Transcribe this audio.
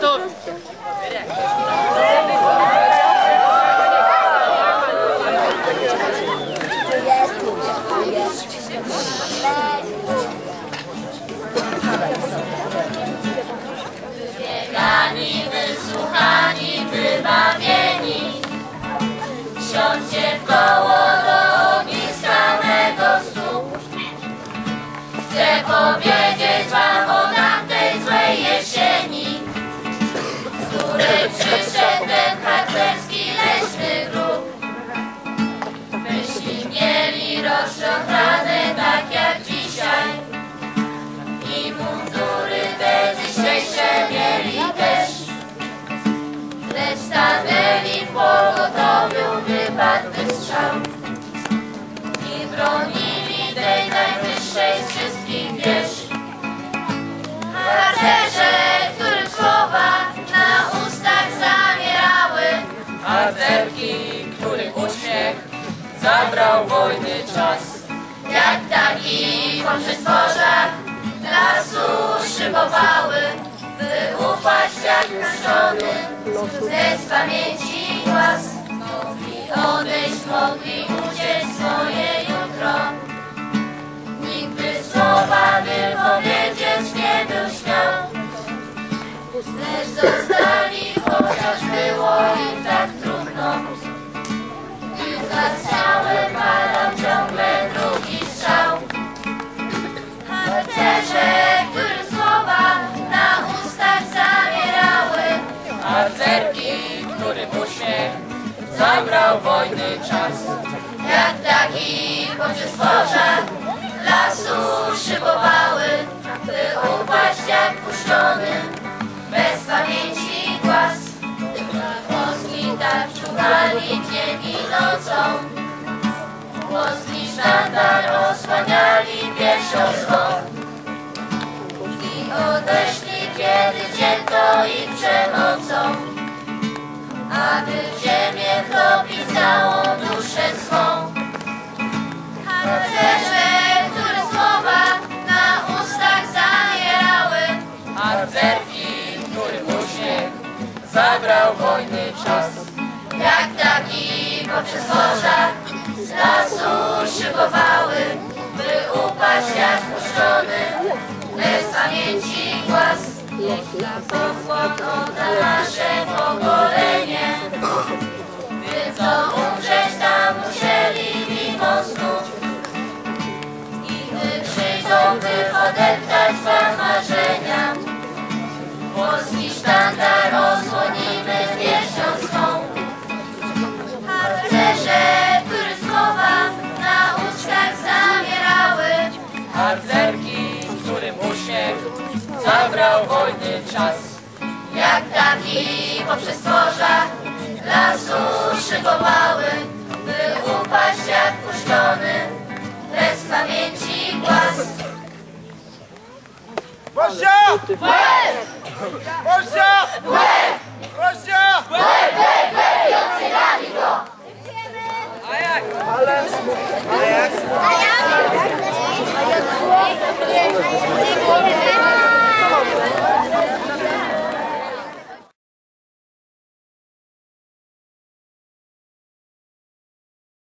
gotowi. Biegani, wysłuchani, wybawieni Siądźcie w koło do ogniska mego stóp Chcę powiedzieć Lecz stanęli w pogotowiu wypadły strzał i bronili tej najwyższej z wszystkich wież. Harcerze, których słowa na ustach zamierały, Harcerki, których uśmiech zabrał wojny czas. jak taki po przestworzach lasu szybowały, by puszczony, bez pamięci głaz. Mogli odejść, mogli uciec swoje jutro. Nikt by słowa wypowiedzieć nie był śmiał. Lecz zostali, Harcerki, których uśmiech zabrał wojny czas. jak taki po przestworzach zabrał wojny czas. jak taki po przestworzach z lasu szybowały, by upaść jak puszczony, bez pamięci głaz. Pochłon odda nasze pokolenie, by co umrzeć tam musieli mimo snów. I gdy przyjdą, by podeptać wam marzenia, Polski sztandar Harcerki, którym uśmiech zabrał wojny czas. jak taki po przestworzach lasu szybowały, by upaść jak puszczony, bez pamięci głaz. Gościa! Gościa! Gościa! A jak? Gracias.